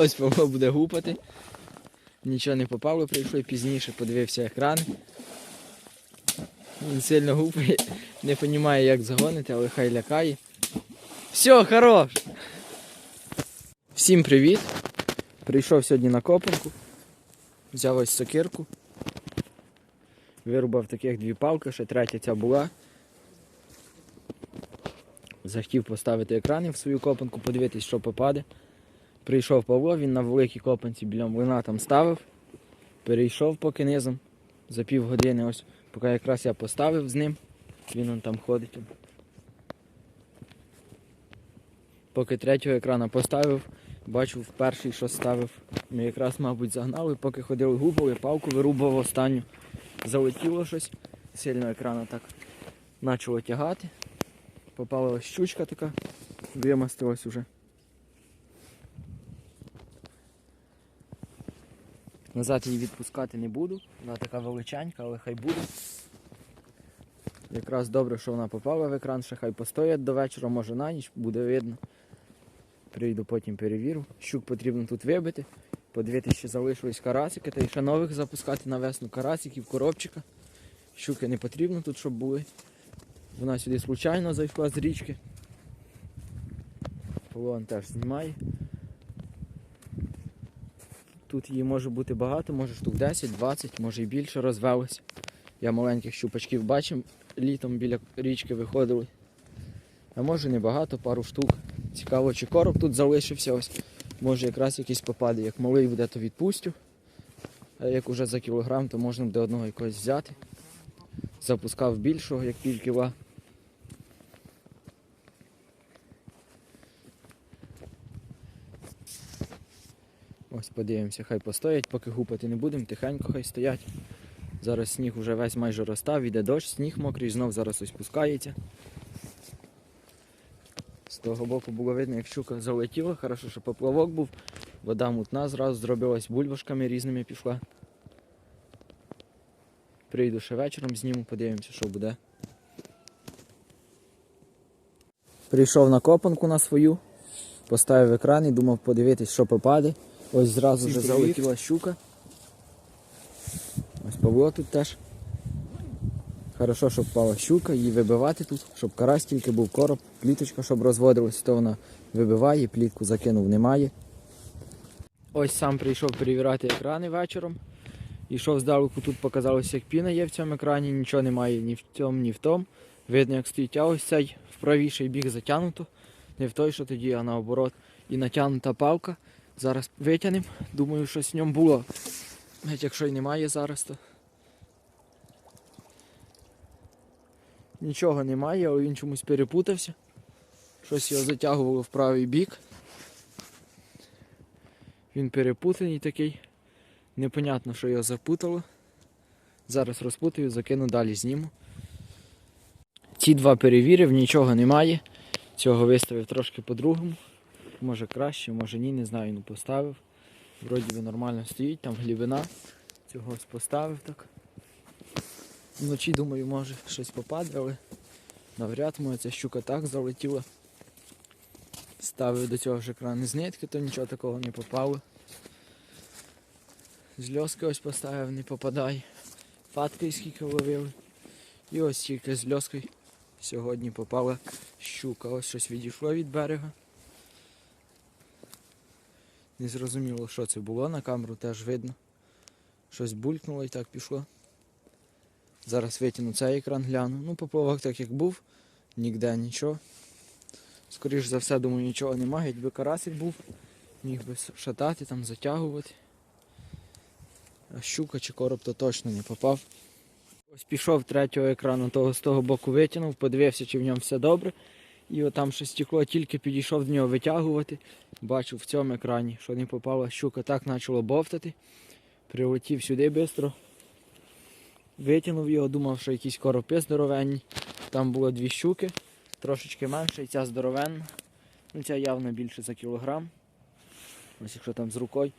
Ось Павло буде гупати. Нічого не попало, прийшли пізніше, подивився екрани. Він сильно гупає, не розуміє, як загонити, але хай лякає. Все, хорош! Всім привіт! Прийшов сьогодні на копанку. Взяв ось сокирку. Вирубав таких дві палки, ще третя ця була. Захотів поставити екрани в свою копанку, подивитись, що попаде. Прийшов Павло, він на великій копанці біля млина там ставив. Перейшов поки низом. За півгодини, ось, поки якраз я поставив з ним, він он там ходить. Поки третього екрана поставив, бачив перший, що ставив. Ми якраз, мабуть, загнали, поки ходили гупали, палку вирубав останню. Залетіло щось, сильно екрана так почало тягати. Попала щучка така, вимастилась уже. Назад її відпускати не буду. Вона така величенька, але хай буде. Якраз добре, що вона попала в екран, ще хай постоять до вечора, може на ніч, буде видно. Прийду потім перевірю. Щук потрібно тут вибити, подивитися, чи залишились карасики, та й ще нових запускати на весну карасиків, коробчика. Щуки не потрібно тут, щоб були. Вона сюди случайно зайшла з річки. Полон теж знімає. Тут її може бути багато, може штук 10, 20, може і більше розвелося. Я маленьких щупачків бачив, літом біля річки виходили. А може не багато, пару штук. Цікаво, чи короб тут залишився ось. Може якраз якийсь попаде. Як малий буде, то відпустю. А як уже за кілограм, то можна буде одного якогось взяти. Запускав більшого, як пів кіла. Ось подивимося, хай постоять, поки гупати не будемо, тихенько хай стоять. Зараз сніг уже весь майже розстав, іде дощ, сніг мокрий, знов зараз ось спускається. З того боку було видно, як щука залетіла, хорошо, що поплавок був, вода мутна, зразу зробилась бульбашками різними пішла. Прийду ще вечором, зніму, подивимося, що буде. Прийшов на копанку на свою, поставив екран і думав подивитись, що попаде. Ось зразу вже залетіла щука. Ось Павло тут теж. Хорошо, щоб впала щука, її вибивати тут, щоб карась тільки був короб, пліточка, щоб розводилась, то вона вибиває, плітку закинув, немає. Ось сам прийшов перевіряти екрани вечором. Йшов здалеку, тут показалося, як піна є в цьому екрані, нічого немає ні в цьому, ні в тому. Видно, як стоїть, а ось цей в правіший біг затягнуто. Не в той, що тоді, а наоборот. І натягнута палка. Зараз витягнемо. Думаю, щось в ньому було. Навіть якщо й немає зараз, то. Нічого немає, але він чомусь перепутався. Щось його затягувало в правий бік. Він перепутаний такий. Непонятно, що його запутало. Зараз розпутаю, закину далі зніму. Ці два перевірив, нічого немає. Цього виставив трошки по-другому. Може краще, може ні, не знаю, ну поставив. Вроді би нормально стоїть, там глибина. Цього поставив так. Вночі, думаю, може щось попаде, але навряд моя ця щука так залетіла. Ставив до цього ж екран з то нічого такого не попало. З ось поставив, не попадає. Фатки скільки ловили. І ось тільки з льоскою сьогодні попала щука. Ось щось відійшло від берега. Не зрозуміло, що це було, на камеру теж видно. Щось булькнуло і так пішло. Зараз витягну цей екран, гляну. Ну, поплавок так як був, ніде нічого. Скоріш за все, думаю, нічого немає, якби карасик був, міг би шатати, там затягувати. А щука чи короб то точно не попав. Ось пішов третього екрану, того з того боку витягнув, подивився, чи в ньому все добре. І отам ще стекло, тільки підійшов до нього витягувати. Бачив в цьому екрані, що не попала щука, так почало бовтати. Прилетів сюди швидко. Витягнув його, думав, що якісь коропи здоровенні. Там було дві щуки, трошечки менше, і ця здоровенна. Ну, ця явно більше за кілограм. Ось якщо там з рукою.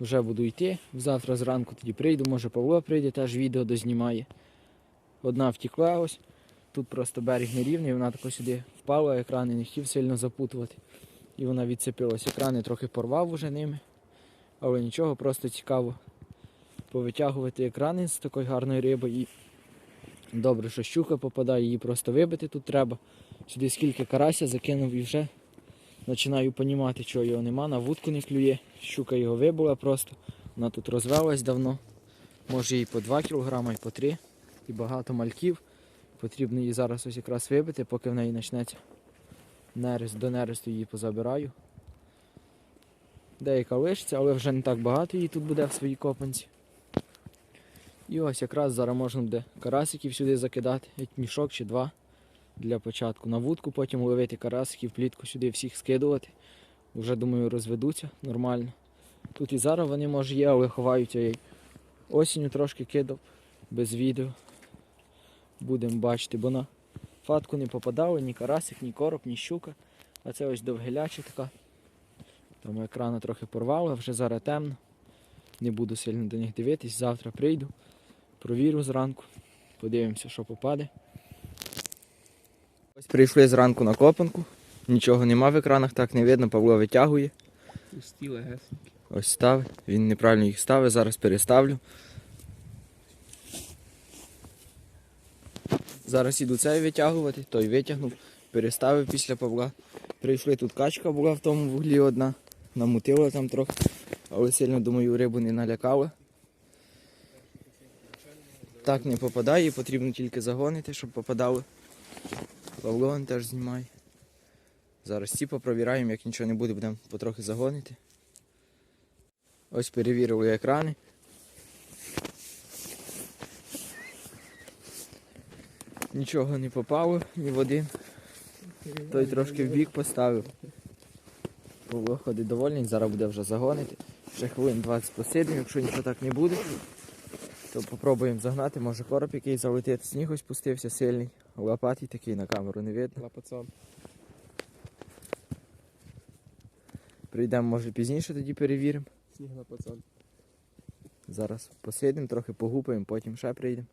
Вже буду йти. Завтра зранку тоді прийду, може Павло прийде, теж відео дознімає. Одна втекла ось. тут просто берег нерівний, вона тако сюди впала, екрани не хотів сильно запутувати. І вона відцепилась. Екрани трохи порвав уже ними. Але нічого, просто цікаво повитягувати екрани з такої гарної риби. І добре, що щука попадає, її просто вибити тут треба. Сюди скільки карася закинув і вже починаю понімати, чого його нема, на вудку не клює. Щука його вибула просто. Вона тут розвелась давно. Може і по 2 кг, і по 3 і багато мальків. Потрібно її зараз ось якраз вибити, поки в неї почнеться нерест. До нересту її позабираю. Деяка лишиться, але вже не так багато її тут буде в своїй копанці. І ось якраз зараз можна буде карасиків сюди закидати, як мішок чи два для початку. На вудку, потім ловити карасиків, плітку сюди всіх скидувати. Вже думаю розведуться нормально. Тут і зараз вони може є, але ховаються я й осінню трошки кидав без відео. Будемо бачити, бо на фатку не попадали ні карасик, ні короб, ні щука. А це ось довгеляча така. Тому екрана трохи порвало, вже зараз темно. Не буду сильно до них дивитись. Завтра прийду, провірю зранку, подивимося, що попаде. Ось прийшли зранку на копанку. Нічого нема в екранах, так не видно, Павло витягує. Пусті легесенькі. Ось ставить. Він неправильно їх ставить, зараз переставлю. Зараз іду цей витягувати, той витягнув, переставив після Павла. Прийшли тут качка була в тому вуглі одна, намутила там трохи, але сильно думаю рибу не налякала. Так не попадає, потрібно тільки загонити, щоб попадали. Павло теж знімає. Зараз ці попровіраємо, як нічого не буде, будемо потрохи загонити. Ось перевірили екрани. Нічого не попало, ні в один. Той трошки в бік поставив. Павло ходить довольний, зараз буде вже загонити. Ще хвилин 20 посидимо, якщо нічого так не буде, то попробуємо загнати, може короб який залетить. Сніг ось пустився сильний, лопатий такий на камеру не видно. Лапацан. Прийдемо, може пізніше тоді перевіримо. Сніг лапацан. Зараз посидимо, трохи погупаємо, потім ще прийдемо.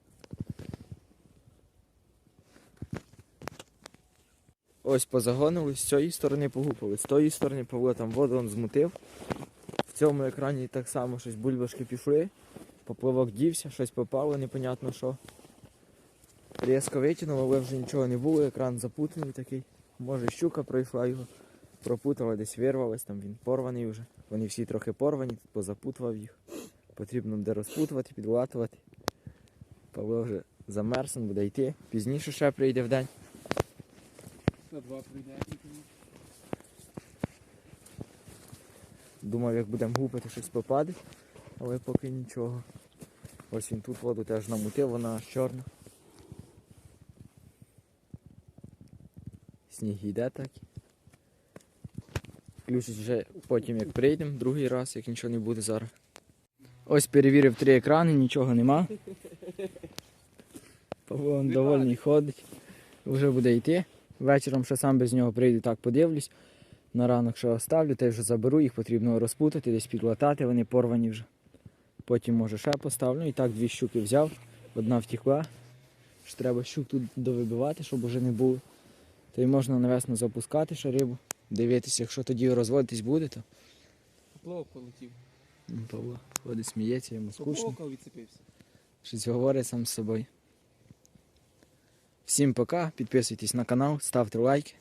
Ось позагонили, з цієї сторони погупали, з тої сторони Павло там воду он змутив. В цьому екрані так само щось бульбашки пішли, попливок дівся, щось попало, непонятно що. Різко витягнув, але вже нічого не було, екран запутаний такий. Може щука пройшла його, пропутала, десь вирвалась, там він порваний вже. Вони всі трохи порвані, тут позапутував їх. Потрібно буде розпутувати, підлатувати. Павло вже замерз, він буде йти. Пізніше ще прийде в день. На два прийде. Думав, як будемо гупати, щось попаде, але поки нічого. Ось він тут воду теж намутив, вона чорна. Сніг йде так. Включить вже потім, як прийдемо, другий раз, як нічого не буде зараз. Ось перевірив три екрани, нічого нема. Павло он довольний ходить. Вже буде йти. Вечором ще сам без нього прийду, так подивлюсь. На ранок ще оставлю, та вже заберу, їх потрібно розпутати, десь підлатати, вони порвані вже. Потім може ще поставлю. І так дві щуки взяв, одна втекла. Ще треба щук тут довибивати, щоб уже не було. Та й можна навесно запускати ще рибу. Дивитися, якщо тоді розводитись буде, то Поплавок полетів. ну, Павло ходить, сміється, йому скучно. Відцепився. Щось говорить сам з собою. Всім пока, підписуйтесь на канал, ставте лайки.